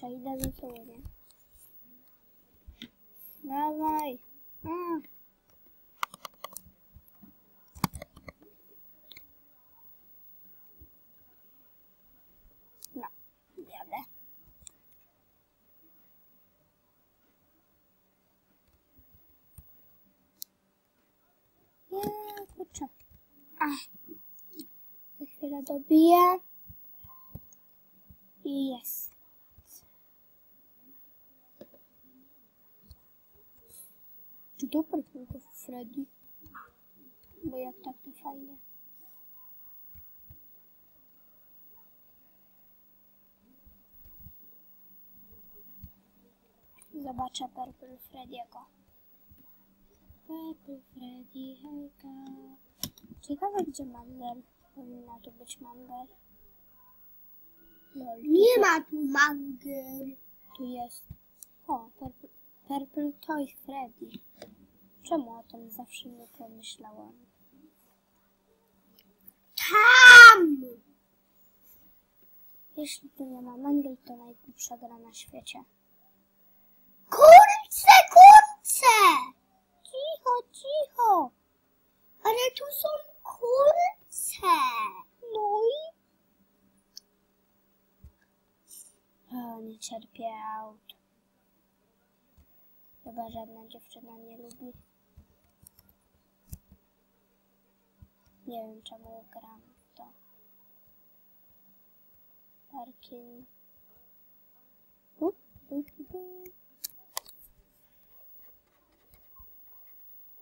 Idę do tyłu, nie? Dawaj. No, jadę. Nie, kurczę. A. Za chwilę dobiję. I jest. Super tylko Freddy. Bo jak tak to fajnie. Zobaczę Purple Freddy'ego. Purple Freddy, hejka. Ciekawe gdzie Mangel. Powinna tu być Mangel. Lol, Nie ma tu mangel. tu jest. O, Purple, Purple Toy Freddy. Czemu o tym zawsze nie pomyślałam? Tam! Jeśli tu nie ma Mangel, to najgłupsza gra na świecie. Kurce, kurce! Cicho, cicho! Ale tu są kurce. No i... O, nie cierpię aut. Chyba żadna dziewczyna nie lubi. Nie wiem czemu gram to. Parking. Up, up, up.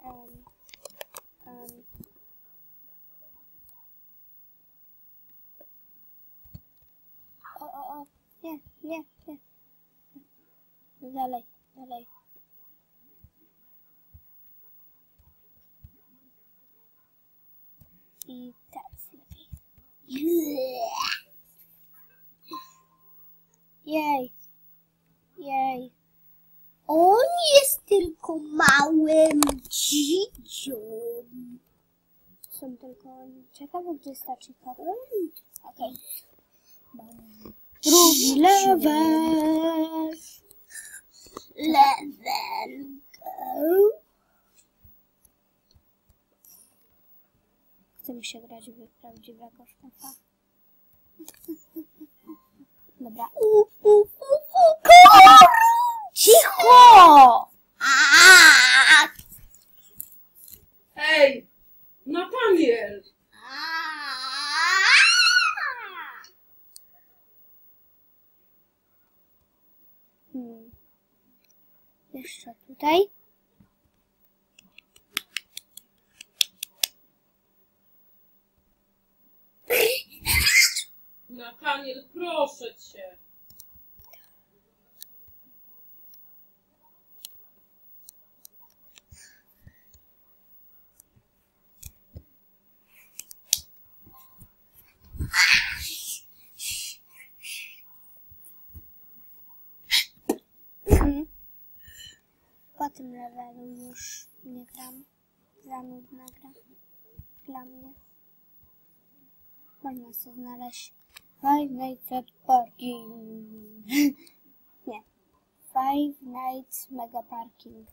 Um, um. O, o, o. Nie, nie, nie. Dalej, dalej. I teraz lepiej. Jej. Jej. On jest tylko małym dzidzią. Są tylko... Ciekawe, gdzie jest. Okej. Drugi level. Level Chce mi się grać w prawdziwego sztafa. Dobra. U, u, u, u, kur- Cicho! Ej, Nataniel! Hmm. Jeszcze tutaj. Nataniel, proszę cię. Hmm. Po tym levelu już nie gram. Za nudna gra. Dla mnie. Można sobie znaleźć Five Nights at Parking. nie. Five Nights Mega Parking.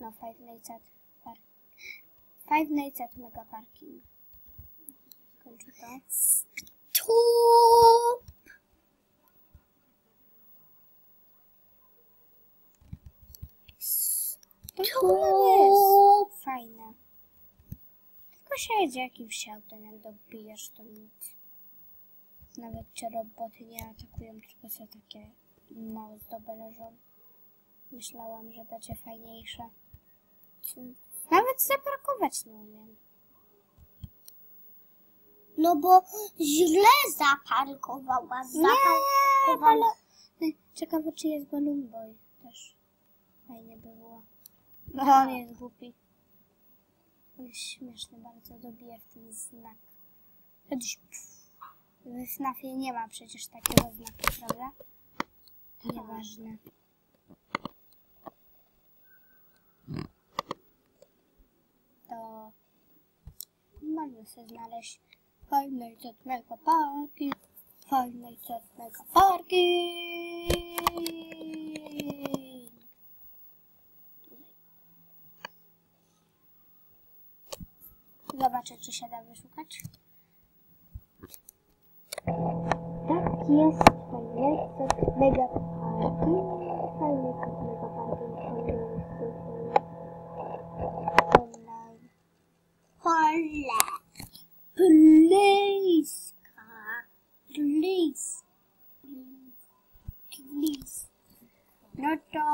No, Five Nights at Park. Five Nights at Mega Parking. Kończę to. Tu. To w fajne. Jedzie jakimś autem, jak dobijesz to nic. Nawet cię roboty nie atakują, tylko są takie małe zdoby leżą. Myślałam, że będzie fajniejsze. Nawet zaparkować nie umiem. No bo źle zaparkowała. Nie, Zaparkowała. balo... Ciekawe, czy jest Balloon Boy też. Fajnie by było. No, on jest głupi. Śmieszny bardzo, dobije w ten znak. Kiedyś... W snafie nie ma przecież takiego znaku, prawda? Nieważne. To można sobie znaleźć fajne i cudnego parki. Fajne i cudnego parki. Zobaczę, czy się da wyszukać. Tak jest, fajne, co mega parking, fajne, co mega fajne, online. Pole. Bliska, blis, blis, no to